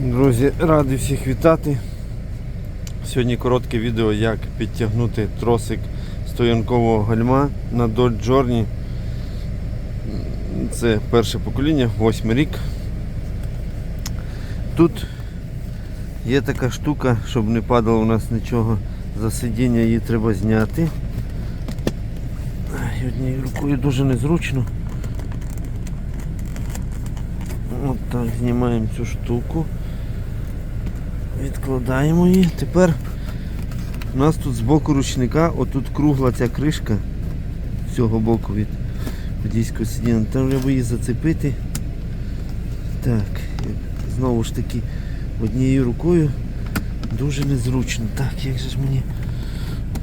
Друзі, радий всіх вітати. Сьогодні коротке відео, як підтягнути тросик стоянкового гальма на Dodge Journey. Це перше покоління, восьмий рік. Тут є така штука, щоб не падало у нас нічого за сидіння, її треба зняти. Ай, Однією рукою дуже незручно. От так, знімаємо цю штуку. Відкладаємо її. Тепер у нас тут з боку ручника, отут кругла ця кришка з цього боку від водійського сидіння. Там треба її зацепити. Так, знову ж таки, однією рукою дуже незручно. Так, як же ж мені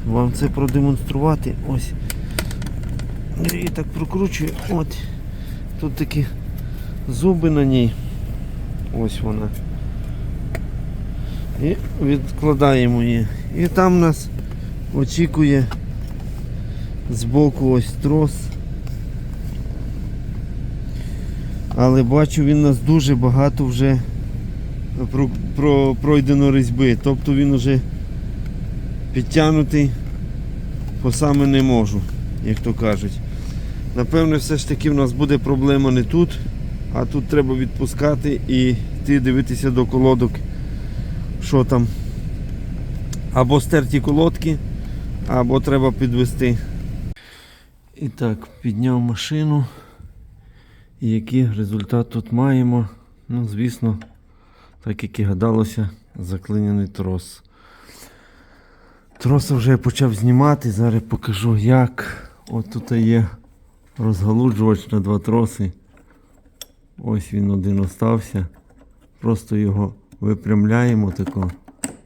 вам це продемонструвати? Ось. Я її так прокручую. От. Тут такі зуби на ній. Ось вона. І відкладаємо її. І там нас очікує збоку ось трос. Але бачу, він нас дуже багато вже про, про, пройдено різьби. Тобто він вже підтягнутий по саме не можу, як то кажуть. Напевне, все ж таки в нас буде проблема не тут, а тут треба відпускати і йти дивитися до колодок що там. Або стерті колодки, або треба підвести. І так, підняв машину. І який результат тут маємо? Ну, звісно, так як і гадалося, заклинений трос. Троса вже я почав знімати, зараз покажу як. От тут є розгалуджувач на два троси. Ось він один остався. Просто його випрямляємо тако.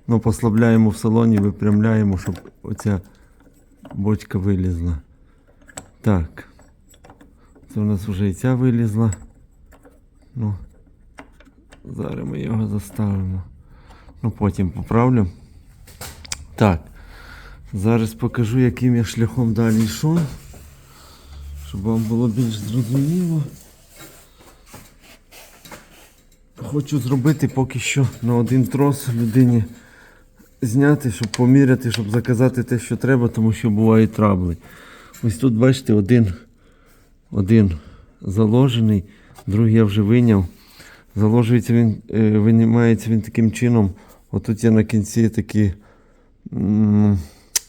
Ну, послабляємо в салоні, випрямляємо, щоб оця бочка вилізла. Так. Це у нас вже і ця вилізла. Ну, зараз ми його заставимо. Ну, потім поправлю. Так. Зараз покажу, яким я шляхом далі йшов. Щоб вам було більш зрозуміло. Хочу зробити поки що на один трос людині зняти, щоб поміряти, щоб заказати те, що треба, тому що бувають трабли. Ось тут, бачите, один, один заложений, другий я вже виняв. Заложується він, е, винімається він таким чином. Отут є на кінці такі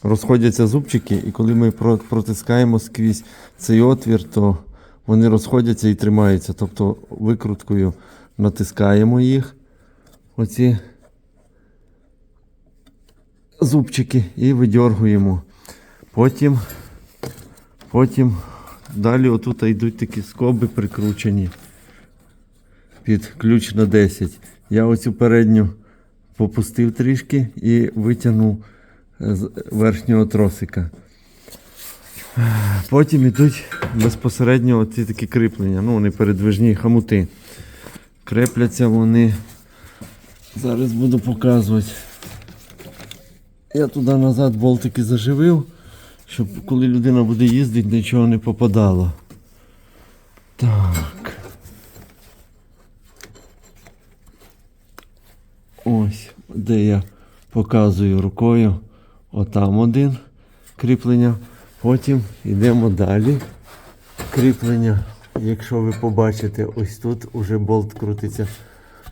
розходяться зубчики, і коли ми протискаємо скрізь цей отвір, то вони розходяться і тримаються. Тобто викруткою натискаємо їх, оці зубчики, і видьоргуємо. Потім, потім далі отут йдуть такі скоби прикручені під ключ на 10. Я оцю передню попустив трішки і витягнув з верхнього тросика. Потім йдуть безпосередньо оці такі кріплення, ну вони передвижні хомути. Крепляться вони. Зараз буду показувати. Я туди назад болтики заживив, щоб коли людина буде їздити, нічого не попадало. Так. Ось, де я показую рукою. Отам один кріплення. Потім йдемо далі. Кріплення. Якщо ви побачите, ось тут уже болт крутиться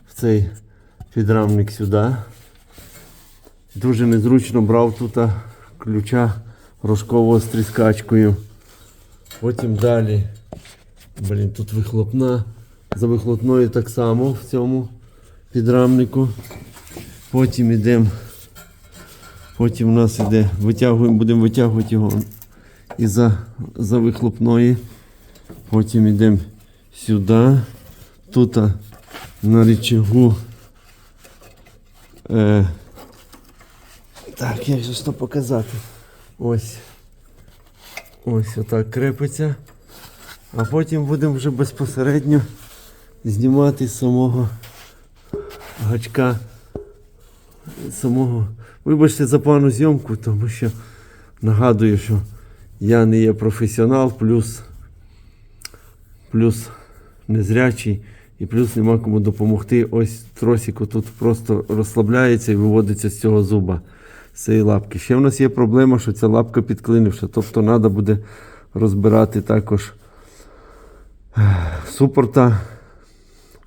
в цей підрамник сюди. Дуже незручно брав тут ключа рожкового з тріскачкою. Потім далі. Блін, тут вихлопна. За вихлопною так само в цьому підрамнику. Потім йдемо. Потім у нас іде, витягуємо, будемо витягувати його із за, за вихлопної. Потім йдемо сюди. Тут на річагу. Е, так, як же то показати? Ось. Ось отак крепиться. А потім будемо вже безпосередньо знімати з самого гачка. Самого. Вибачте за пану зйомку, тому що нагадую, що я не є професіонал, плюс плюс незрячий І плюс нема кому допомогти. Ось тросик тут просто розслабляється і виводиться з цього зуба, з цієї лапки. Ще в нас є проблема, що ця лапка підклинивша. Тобто треба буде розбирати також супорта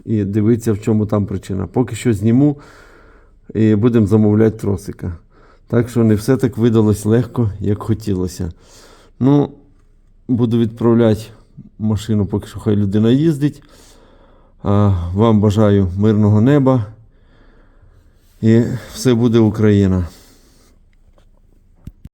і дивитися, в чому там причина. Поки що зніму і будемо замовляти тросика. Так що не все так видалось легко, як хотілося. Ну, буду відправляти машину, поки що хай людина їздить. Вам бажаю мирного неба. І все буде Україна.